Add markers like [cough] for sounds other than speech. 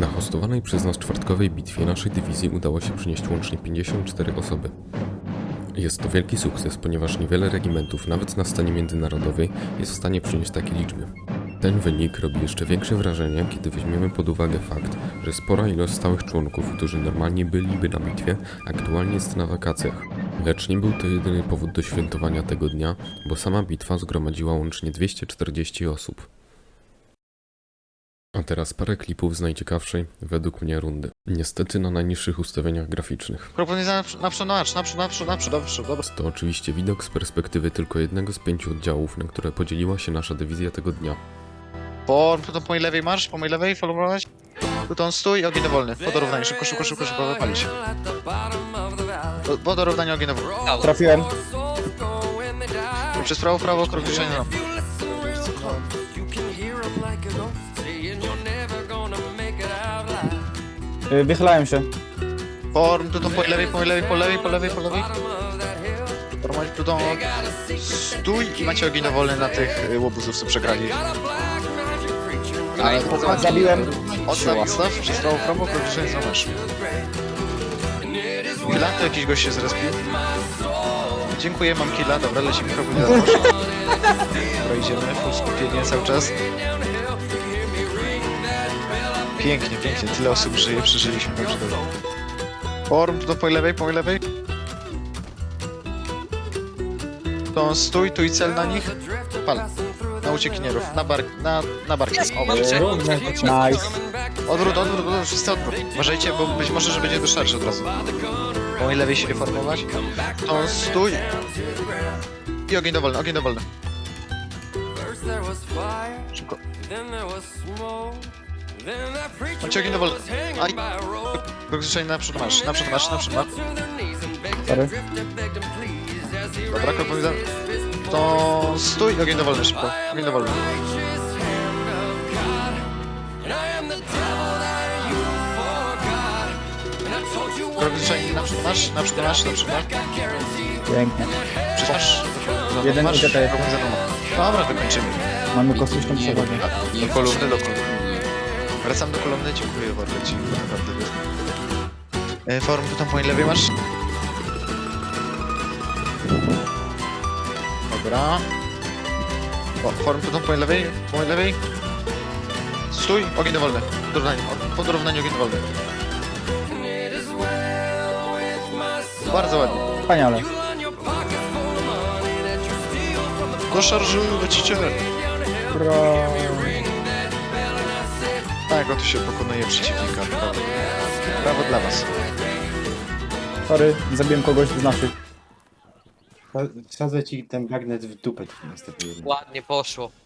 Na hostowanej przez nas czwartkowej bitwie naszej dywizji udało się przynieść łącznie 54 osoby. Jest to wielki sukces, ponieważ niewiele regimentów, nawet na scenie międzynarodowej, jest w stanie przynieść takie liczby. Ten wynik robi jeszcze większe wrażenie, kiedy weźmiemy pod uwagę fakt, że spora ilość stałych członków, którzy normalnie byliby na bitwie, aktualnie jest na wakacjach. Lecz nie był to jedyny powód do świętowania tego dnia, bo sama bitwa zgromadziła łącznie 240 osób. A teraz parę klipów z najciekawszej, według mnie, rundy. Niestety na najniższych ustawieniach graficznych. Proponuję naprzód, naprzód, naprzód, naprzód, naprzód, naprzód, naprzód, dobra. To oczywiście widok z perspektywy tylko jednego z pięciu oddziałów, na które podzieliła się nasza dywizja tego dnia. Po, po, po mojej lewej marsz, po mojej lewej, followować. Pluton stój, ogień dowolny. Po dorównaniu, szybko, szybko, szybko, szybko, wypalić. Po, po dorównaniu ogień dowolny. Trafiłem. Przez prawo, prawo, krok do no. Y, Wychylałem się. Form, Pluton po lewej, po lewej, po lewej, po lewej, po lewej. Formować Pluton, stój i macie ogień dowolny na tych y, łobuzów, co przegrali. Ale Zabiłem. Odstaw, odstaw, przez prawo, prawo, do no masz. Chwila, to jakiś gość się zrespił. Dziękuję, mam killa, dobra, lecimy kroku do [laughs] Dobra, idziemy, full skupienie cały czas. Pięknie, pięknie, tyle osób żyje, przeżyliśmy, dobrze, tu do po lewej, po lewej. To stój, tu i cel na nich. Pal. Na uciekinierów, na bar, na, na barki. O, Nice. Odwrót, odwrót, odwrót, wszyscy odwrót. Uważajcie, bo być może, że będzie do szarży od razu. Po mojej lewej się reformować. To stój. I ogień dowolny, ogień dowolny. Szybko. Macie ogień dowolny. Aj. Rozgrzeszenie naprzód masz, naprzód masz, naprzód masz. Sorry. Dobra, kropowi za... To stój ogień dowolny szybko. Ogień dowolny. Rozgrzeszenie naprzód masz, naprzód masz, naprzód masz. Pięknie. Masz. Jeden masz. Dobra, wykończymy. Mamy kosmiczną przewagę. Do kolumny, do kolumny. Wracam do kolumny, dziękuję bardzo ci, naprawdę. E, Forum, tu tam po mojej lewej masz? Dobra. O, forum, tu tam po lewej, po mojej lewej. Stój, ogień dowolny. Dorównanie, o, po dorównaniu ogień dowolny. Bardzo ładnie. Wspaniale. Do szarży lecicie. Tak, oto się pokonuje przeciwnika. Brawo. Brawo dla was. Sorry, zabiłem kogoś z naszych. Wsadzę ci ten bagnet w dupę niestety. Ładnie poszło.